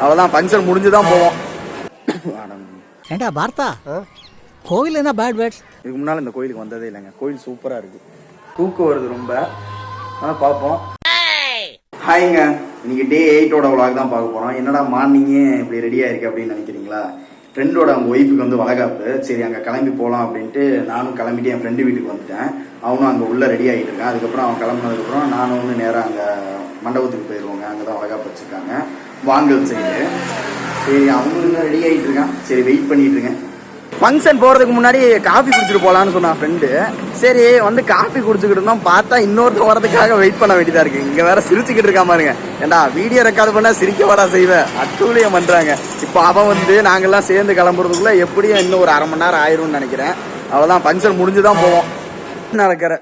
அவ்வளோதான் ஃபங்க்ஷன் முடிஞ்சு தான் போவோம். ஏண்டா பார்த்தா கோவில் என்ன பேட் பேட்ஸ் இதுக்கு முன்னால் இந்த கோயிலுக்கு வந்ததே இல்லைங்க. கோயில் சூப்பராக இருக்கு. தூக்கம் வருது ரொம்ப. ஆனால் பார்ப்போம். ஹாய்ங்க இன்னைக்கு டே எயிட்டோட விளாக் தான் பார்க்க போகிறோம் என்னடா மார்னிங்கே இப்படி ரெடியாக இருக்கு அப்படின்னு நினைக்கிறீங்களா? ஃப்ரெண்டோட அவங்க ஒய்ஃபுக்கு வந்து வளகாப்பு. சரி அங்கே கிளம்பி போகலாம் அப்படின்ட்டு நானும் கிளம்பிட்டு என் ஃப்ரெண்டு வீட்டுக்கு வந்துட்டேன். அவனும் அங்கே உள்ளே ரெடி ஆகிட்டு இருக்கான். அதுக்கப்புறம் அவன் கிளம்புனதுக்கப்புறம் நானும் வந்து நேராக அங்கே மண்டபத்துக்கு போயிடுவோங்க அங்கே தான் வளகாப்பு வச்சுருக்காங்க வாங்கல் சைடு சரி அவங்களும் ரெடி ஆகிட்டு இருக்கான் சரி வெயிட் பண்ணிட்டு இருக்கேன். ஃபங்க்ஷன் போகிறதுக்கு முன்னாடி காஃபி குடிச்சிட்டு போகலான்னு சொன்னான் ஃப்ரெண்டு சரி வந்து காஃபி குடிச்சுக்கிட்டு இருந்தோம். பார்த்தா இன்னொருத்தன் வரதுக்காக வெயிட் பண்ண வேண்டியதாக இருக்கு. இங்கே வேற சிரிச்சுக்கிட்டு இருக்கா பாருங்க. ஏண்டா வீடியோ ரெக்கார்ட் பண்ணா சிரிக்க வரா செய்வேன் அட்டூழியம் பண்ணுறாங்க இப்போ அவன் வந்து நாங்கெல்லாம் சேர்ந்து கிளம்புறதுக்குள்ள எப்படியும் இன்னும் ஒரு அரை மணி நேரம் ஆயிரும்னு நினைக்கிறேன். அவ்வளோதான் ஃபங்க்ஷன் முடிஞ்சு தான் போவோம். நடக்கிற.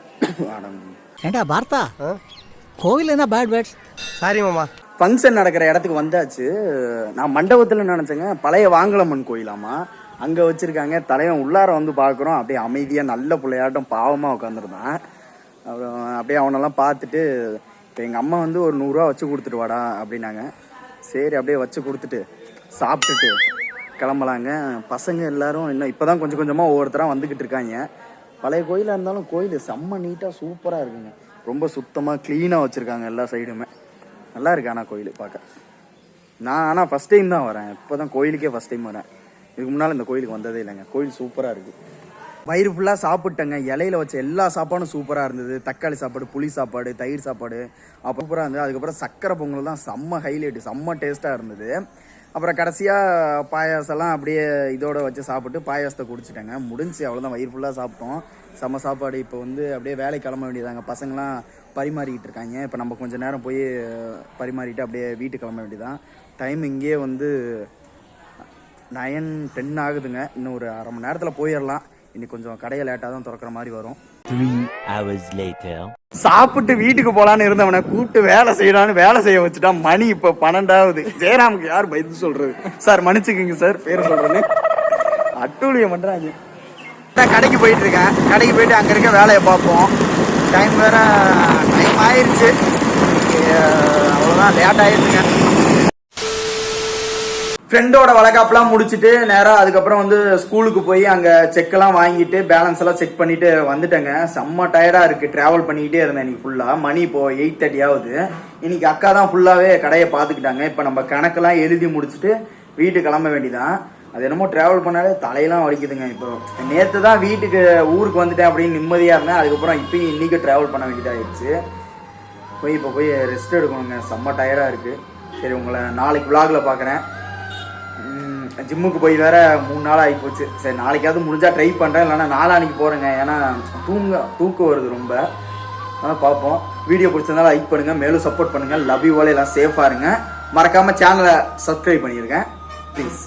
ஏண்டா பார்த்தா? கோவில் என்ன பேட் பேட்ஸ் சாரி மாமா. ஃபங்க்ஷன் நடக்கிற இடத்துக்கு வந்தாச்சு. நான் மண்டபத்தில் நினச்சேங்க பழைய வாங்கலம்மன் கோயிலாமா? அங்கே வச்சுருக்காங்க தலைவன் உள்ளார வந்து பார்க்குறோம். அப்படியே அமைதியாக நல்ல பிள்ளையாட்டம் பாவமாக உட்காந்துருந்தான் அப்புறம் அப்படியே அவனெல்லாம் பார்த்துட்டு இப்போ எங்கள் அம்மா வந்து ஒரு நூறுரூவா வச்சு கொடுத்துட்டு வாடா அப்படின்னாங்க. சரி அப்படியே வச்சு கொடுத்துட்டு சாப்பிட்டுட்டு கிளம்பலாங்க. பசங்க எல்லாரும் இன்னும் இப்போ தான் கொஞ்சம் கொஞ்சமாக ஒவ்வொருத்தராக வந்துக்கிட்டு இருக்காங்க. பழைய கோயிலாக இருந்தாலும் கோயில் செம்ம நீட்டாக சூப்பராக இருக்குங்க. ரொம்ப சுத்தமாக க்ளீனாக வச்சுருக்காங்க எல்லா சைடுமே நல்லா இருக்கு ஆனால் கோயில் பார்க்க. நான் ஆனால் ஃபஸ்ட் டைம் தான் வரேன். இப்போ தான் கோயிலுக்கே ஃபஸ்ட் டைம் வரேன். இதுக்கு முன்னால் இந்த கோயிலுக்கு வந்ததே இல்லைங்க. கோயில் சூப்பராக இருக்குது வயிறு ஃபுல்லாக சாப்பிட்டேங்க. இலையில வச்ச எல்லா சாப்பாடும் சூப்பராக இருந்தது. தக்காளி சாப்பாடு புளி சாப்பாடு தயிர் சாப்பாடு. அப்புறம் சூப்பராக இருந்தது. அதுக்கப்புறம் சக்கரை பொங்கல் தான் செம்ம ஹைலைட் செம்ம டேஸ்ட்டாக இருந்தது. அப்புறம் கடைசியாக பாயாசம்லாம் அப்படியே இதோட வச்சு சாப்பிட்டு பாயாசத்தை குடிச்சிட்டேங்க. முடிஞ்சு அவ்வளோதான் வயிறு ஃபுல்லாக சாப்பிட்டோம். செம்ம சாப்பாடு. இப்போ வந்து அப்படியே வேலைக்கு கிளம்ப வேண்டியதாங்க. பசங்களாம் பரிமாறிக்கிட்டு இருக்காங்க. இப்போ நம்ம கொஞ்சம் நேரம் போய் பரிமாறிட்டு அப்படியே வீட்டுக்கு கிளம்ப வேண்டியதான் டைம் இங்கேயே வந்து நயன் டென் ஆகுதுங்க. இன்னும் ஒரு அரை மணி நேரத்தில் போயிடலாம் இன்னைக்கு கொஞ்சம் கடையை லேட்டாக தான் திறக்கிற மாதிரி வரும். சாப்பிட்டு வீட்டுக்கு போலான்னு இருந்தவனை கூப்பிட்டு வேலை செய்யலான்னு வேலை செய்ய வச்சுட்டான் மணி இப்போ பன்னெண்டாவது. ஜெயராமுக்கு யார் பதில் சொல்றது? சார் மன்னிச்சுக்கோங்க சார் பேர் சொல்றேன்னு. அட்டூழியம் பண்றாங்க. நான் கடைக்கு போயிட்டு இருக்கேன். கடைக்கு போயிட்டு அங்க இருக்க வேலையை பார்ப்போம். டைம் வேற டைம் ஆயிருச்சு. அஹ் அவ்வளவுதான் லேட் ஆயிருச்சுங்க. ஃப்ரெண்டோட வளகாப்புலாம் முடிச்சுட்டு நேராக அதுக்கப்புறம் வந்து ஸ்கூலுக்கு போய் அங்கே செக்கெல்லாம் வாங்கிட்டு பேலன்ஸ் எல்லாம் செக் பண்ணிட்டு வந்துட்டேங்க. செம்ம டயர்டாக இருக்குது ட்ராவல் பண்ணிக்கிட்டே இருந்தேன் இன்னைக்கு ஃபுல்லாக மணி இப்போ எயிட் தேர்ட்டி ஆகுது. இன்னைக்கு அக்கா தான் ஃபுல்லாகவே கடையை பார்த்துக்கிட்டாங்க. இப்போ நம்ம கணக்கெல்லாம் எழுதி முடிச்சுட்டு வீட்டுக்கு கிளம்ப வேண்டியதான் அது என்னமோ ட்ராவல் பண்ணாலே தலையெல்லாம் வலிக்குதுங்க இப்போ. நேற்று தான் வீட்டுக்கு ஊருக்கு வந்துட்டேன் அப்படின்னு நிம்மதியாக இருந்தேன். அதுக்கப்புறம் இப்பயும் இன்னைக்கு ட்ராவல் பண்ண வேண்டியதாகிடுச்சு போய் இப்போ போய் ரெஸ்ட் எடுக்கணுங்க. செம்ம டயர்டாக இருக்குது சரி உங்களை நாளைக்கு vlogல பார்க்குறேன் ஜிம்முக்கு போய் வேற மூணு நாள் ஆகி போச்சு. சரி நாளைக்காவது முடிஞ்சா ட்ரை பண்ணுறேன் இல்லைன்னா நாளானிக்கு போகிறேங்க ஏன்னா தூங்க தூக்கம் வருது ரொம்ப. அதனால் பார்ப்போம். வீடியோ பிடிச்சதுனால லைக் பண்ணுங்கள் மேலும் சப்போர்ட் பண்ணுங்கள் லவ் யூ எல்லாம் சேஃபாக இருங்க. மறக்காமல் சேனலை சப்ஸ்கிரைப் பண்ணியிருக்கேன் ப்ளீஸ்